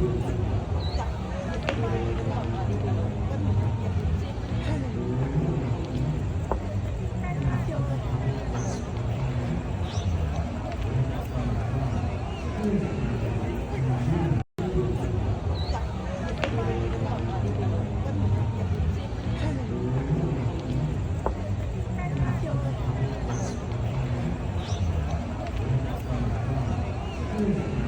Thank mm -hmm. you.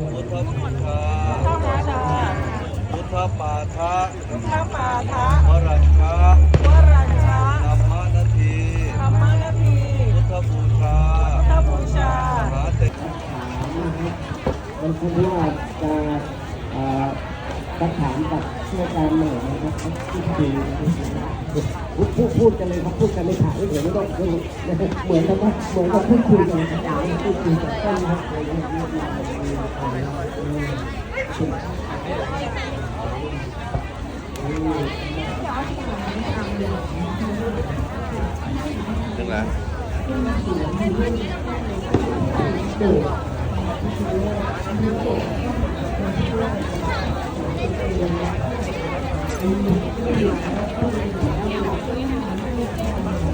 พุทธบูชาข้าบูชาพุทธปาทะพุทธปาทะวรัญชะวรัญชะธรรมนาทีธรรมนาทีพุทธบูชาพุทธบูชามหาเตมันคงว่าจะเอ่อสักถามกับเชื่อการหน่อยนะครับที่ดี พูดพูดพูดกันเลยครับพูดกันไม่ขาดไม่เดี๋ยวไม่ต้องเหมือนกับว่าเหมือนกับพูดคุยกันอยากพูดคุยกับต้นนะถึงแล้วตั 何やおいしいの?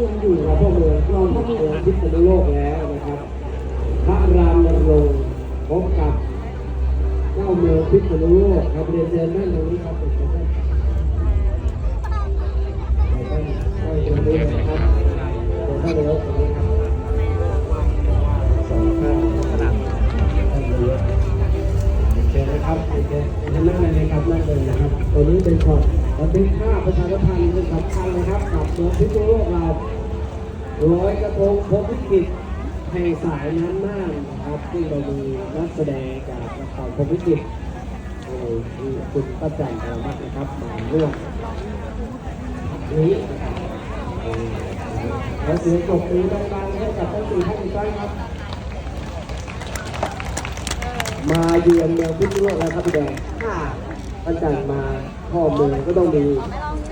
พ่อเมืองอยู่กับพ่อเมืองนอนพ่อเมืองพิษณุโลกแล้วนะครับพระรามนรงค์พบกับเจ้าเมืองพิษณุโลกครับเรียนเชิญนั่นตรงนี้ครับเป็นท่านท่านตรงนี้นะครับเป็นท่านนายกตรงนี้ครับสองท่านขนาดท่านนายกเชิญนะครับเชิญนั่งเลยนะครับนั่งเลยนะครับตัวนี้เป็นช็อตบันทึกภาพประชาสัมพันธ์ นะครับกับเมืองพิษณุโลกเราร้อยกระทงพบวิกฤตแห่งสายน้ำน่านนะครับที่เรามีนักแสดงจากละครพบวิกฤตโอ้ยมีคุณป้าแจันทร์อมัดนะครับมาร่วมนี้นะเออขอเสียงปรบมือดังๆให้กับทั้งสี่ท่านอีกครั้งครับ มาเยือนเมืองพิษณุโลกแล้วครับพี่แดงถ้าป้าจันทร์มาพ่อเมืองก็ต้องมี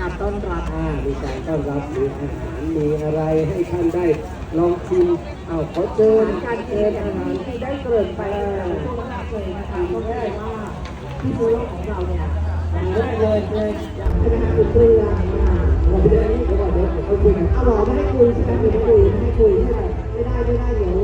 การต้อนรับอ่ามีการต้อนรับมีอาหารมีอะไรให้ท่านได้ลองชิมเอาขอเชิญการเชิญอาหารที่ได้เกริ่นไปแล้วเลยนะคะก็ได้ว่าที่พิษณุโลกของเราเนี่ยอย่างแรกเลยเลยอยากให้อาหารเกลืออ่าเราไปเดินนี่เดี๋ยวก่อนเดี๋ยวเขาคุยกันเอาหรอไม่ให้คุยใช่ไหมไม่ให้คุยไม่ให้คุยใช่ไหมไม่ได้ไม่ได้เดี๋ยว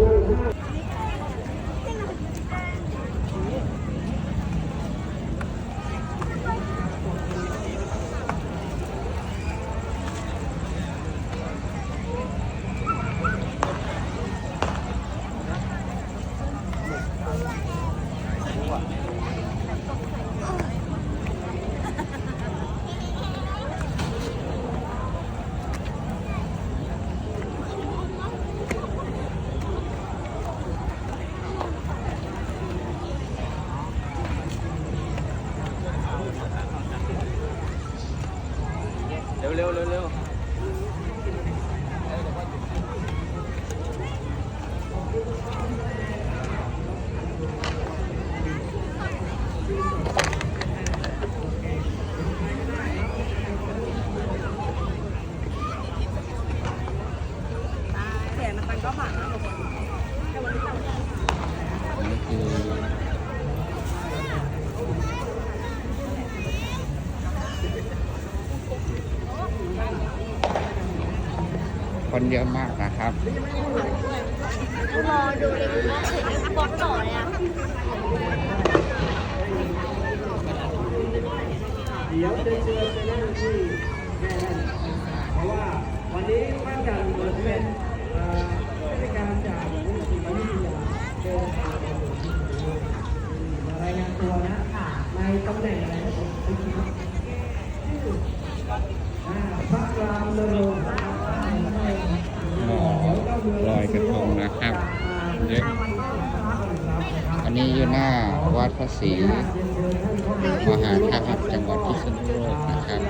เร็วเร็วเร็วเร็ว แขนมันก็ผ่านนะ นี่คือ คนเยอะมากนะครับรอดูเลยว่าเฉยบอสต่อเลยอะเดี๋ยวจะเชิญไปนั่งที่แม่ท่านเพราะว่าวันนี้ป้าจันเหมือนเป็นเอ่อราชการจากวิทยาวิทยาเดินทางมาถึงที่นี่มารายงานตัวนะค่ะในตำแหน่งอะไรนะผมไม่คิดว่าชื่อพระรามนรงค์ หมอล อยกระทงนะครับเยอะอันนี้อยู่หน้าวัดพระศรีมหาธาตุจังหวัดพิษณุโลกนะครับ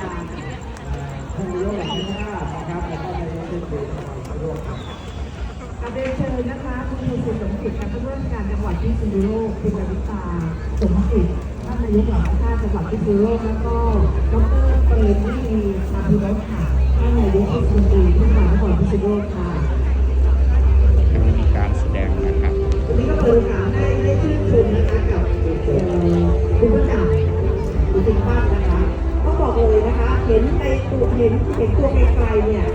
ท่าเทศมนตรียกครับกับเรียนเชิญนะคะคุณครูสุสมจิตกับผู้ว่าราชการจังหวัดพิษณุโลกคุณลวิตาสมจิตท่านนายกเหล่าชาติจังหวัดพิษณุโลกแล้วก็ดรเปรมวิธีมาพิรสค่ะท่านนายกเทศมนตรีเทศบาลนครพิษณุโลกค่ะ การแสดงนะครับวันนี้ก็เปิดโอกามได้ได้ชื่นชมนะคะกับคุณผู้จัดคุณสุภานะคะก็บอกเลยนะคะ เห็นในตัวเห็นเห็นตัวไกลๆเนี่ย